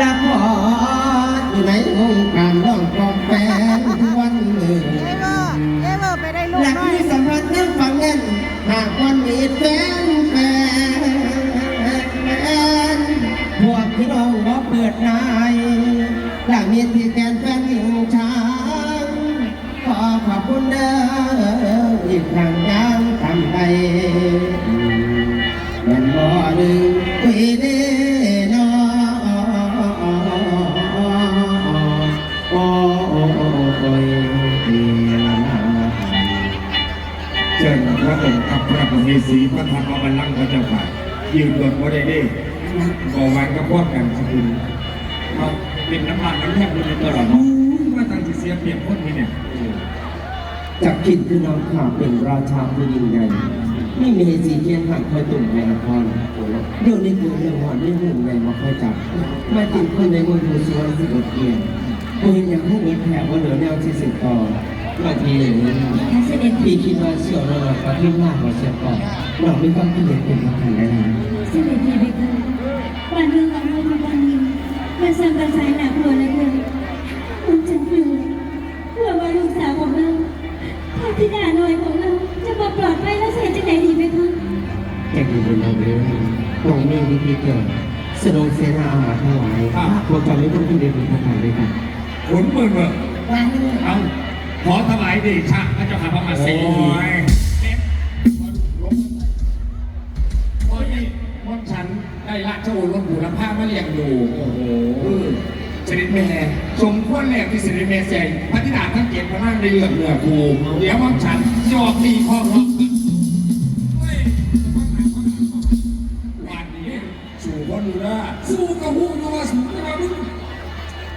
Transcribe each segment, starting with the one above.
ละพออยู่ในวงการร้องกองแฟนทุกวันหนึ่งเอเวอร์เอเวอร์ไปได้ลูกหลักน้อยที่สำคัญนั่งฟังแน่นหากวันมีแฟนแฟนพวกพี่น้องว่าเปิดนายหลังมีที่แกนแฟนหญิงช้างขอขอบคุณเด้ออีกครั้งยังทำไปเป็นบ่อหนึ่งปีนี้ กับพระมเหสีพระธรรมบัลลังก์พระเจ้าค่ะยืนบนพระได้ดีก่อวันกับพวกกันสกุลเราเป็นน้ำมันน้ำแทบมันตลอดมาตั้งที่เสียเปรียบคนนี้เนี่ยจับผิดคือน้องข่าวเป็นราชาผู้ยิ่งใหญ่ไม่มีสีเคียงห่างคอยตุ่มในละครเดี๋ยวนี้คือเรื่องหอนเรื่องหนึ่งใหญ่มาคอยจับมาติดคนในมือถือส่วนสิบเอ็ดเกียร์กูเห็นอย่างพวกนี้แถบว่าเหลือแนวที่สิบต่อ บาทีอย่างนี้พี่คิดว่าเสี่ยวเราประเทศมากกว่าเสี่ยวก่อนเราไม่ต้องคิดเด็กเป็นมาขันได้แล้วเสด็จพี่ไปค่ะวันเรื่องของเราทุกวันนี้มันสร้างกระแสหนักหัวเลยเลยคุณฉันกลัวกลัวว่าลูกสาวของเราพระธิดาน้อยของเราจะมาปลอดภัยและเสียจากไหนดีไหมคะแกดีบนเราเรื่องตรงนี้วิธีเกิดสนองเสนาเอามาถวายพวกเราไม่ต้องคิดเด็กเป็นมาขันด้วยกันขนเมืองเมืองเอา ขอถวายเดชะพระเจ้าค่ะพระมาสีโอ้ยมนฉันได้ละเจ้าอุ่นล้นหูลำผ้ามาเลี้ยงดูโอ้โหเสด็จแม่สมควรแหลกที่เสด็จแม่แสงพระธิดาทั้งเจ็ดพระนั่งในเรื่องเนื้อคูเดี๋ยวมนฉันจอกดีข้อร้องวันนี้สู่คนดูนะสู้กับหูดูว่าสู้กับมึง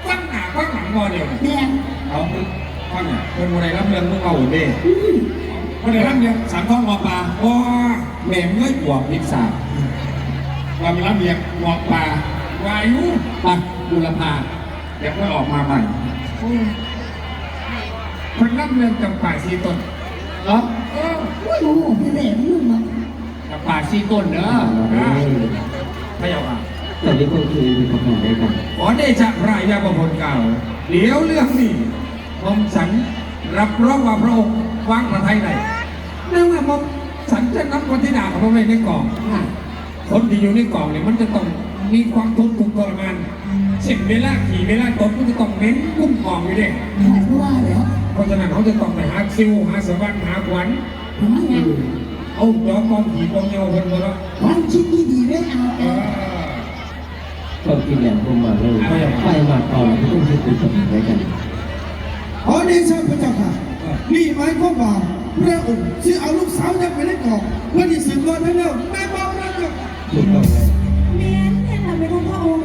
ฟังหน้าฟังหลังบ่เดียวแดงเอามึง ฟังอะเป็นวันไนรับเรื่องมึงเอาเด้วันไหนรับเรื่องสามท้องงอปลาโอ้แม่เมื่อยปวพิษาควันมีรับเรียงงอปลาวายุปะบุรพาเดี๋ยวก็ออกมาใหม่คนรับเรื่องจำป่าสีต้นเหรอเออโอ้โหพี่แหลมนุ่มอะจำป่าสีต้นเด้อพระเจ้าค่ะแต่นี่ก็คือมีประกอบด้วยกันขอได้จะรายยาประพลเก่าเดี๋ยวเรื่องนี้ ผมฉันรับรองว่าพระองค์วางประไทยไหนเนื่องจากผมฉันจะนำคนที่ด่าเขาไปไว้ในกล่องคนที่อยู่ในกล่องเนี่ยมันจะต้องมีความทุกข์ทุกข์ทรมานเช่นเวลาขี่เวลาตกมันจะต้องเน้นกุ้มกล่องอยู่เด็กหมายว่าแล้วเพราะฉะนั้นเขาจะต้องไปหาคิวหาสวัสดิ์หาขวัญผมว่าไงเอาดอกกองผีกองเงาคนมาแล้วความคิดดีๆไม่เอาเอเอาอก็กินแหลมพวกมาเลยไปมาต่อที่ต้องคิดเป็นสมุนด้วยกัน ขอเดชะพระเจ้าค่ะนี่หมายความว่าพระองค์ที่เอาลูกสาวยักไปในกล่องเพื่อที่สืบรอดให้แล้วแม่บอกนะเจ้าค่ะถูกต้องเลยแม่แม่ทำไปทั้งพระองค์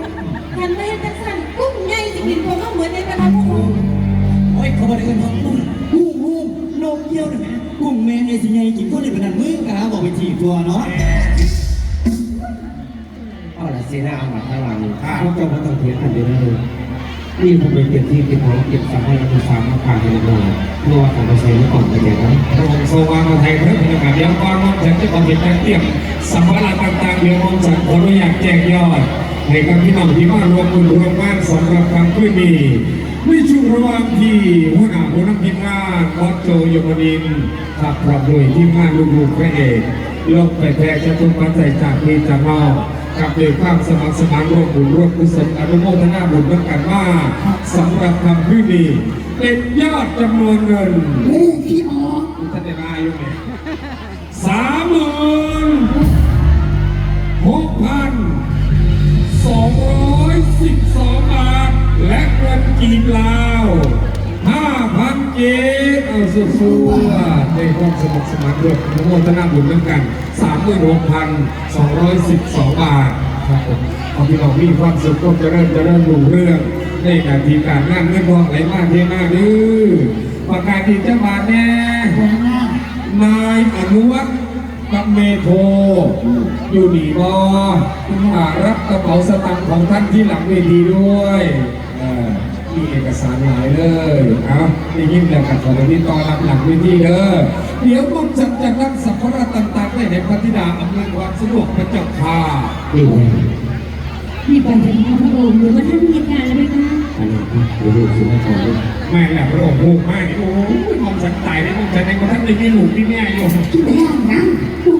ทำได้ทั้งสั้นกุ้งใหญ่สิกินตัวก็เหมือนในกระทะพระองค์โอ้ยเขาบอกได้กันท้องกุ้งกุ้งกุ้งนมเยี่ยวหนึ่งกุ้งแมนในสิไงกินคนในพนันมึงกะบอกไปถีบตัวเนาะเอาละเสนาอามาทวายพวกเจ้าก็ต้องเทียบกันเรื่อย นี่ผมเป็นเก็บที่เก็บของเก็บสัมภาระที่สามมาผ่านไปเลยเพื่อว่าการไปใช้เมื่อก่อนไปอย่างนั้นพระองค์ทรงวางมาไทยพระพิณาเดี๋ยวก่อนมองฉันจะขอเห็นการเตรียมสัมภาระต่างๆเดี๋ยวมองฉันขออนุญาตแจ้งยอดในกับพี่น้องที่มารวมบุญรวมบ้านสำหรับคำขึ้นนี้ในช่วงระหว่างที่หัวหน้าหัวหน้าทีมงานบอสโจยมนินขับพร้อมด้วยทีมงานลูกๆพระเอกลงไปแพร่จะทุกปัจจัยจากที่จะนอก กับด้วยความสมัครสมานร่วมบุญร่วมกุศลอนุโมทนาบุญด้วยกันว่าสำหรับคำขึ้นนี้เป็นยอดจำนวนเงินเฮ้ยขี้ออกท่านได้มาอยู่ไหมสามหมื่นหกพันสองร้อยสิบสองบาท และเงินกีบลาวห้าพันเก เอาสู้ๆในความสมัครสมานด้วยอนุโมทนาบุญด้วยกันสามหมื่นหกพันสองร้อยสิบสองบาทครับผมขอพี่น้องมีความสุขก็จะเริ่มจะเริ่มรู้เรื่องในนาทีการงานเงินทองไหลมากเทมาดื้อประกาศที่จะมาแน่นายอนุวัฒน์กับเมโทอยู่หนีบอ่ารับกระเป๋าสตางค์ของท่านที่หลังเวทีด้วย มีเอกสารหลายเลยเอาได้ยินแล้วกันขอที่ต่อรับหลังเวทีเด้อเดี๋ยวผมจัดจากนั้นสัพพะต่างๆได้ในพระธิดาอำนวยความสะดวกพระเจ้าค่ะนี่ไงมีปัญหาพระองค์หรือว่าท่านมีการอะไรไหมคะอันนี้เดี๋ยวลูกซื้อมาก่อนลูกแม่แหละพระองค์โหมากโอ้ยมองสันตายได้มองสันในคนท่านในมีหลูกที่แม่อยู่คิดแค่นั้นลูกจับถามพี่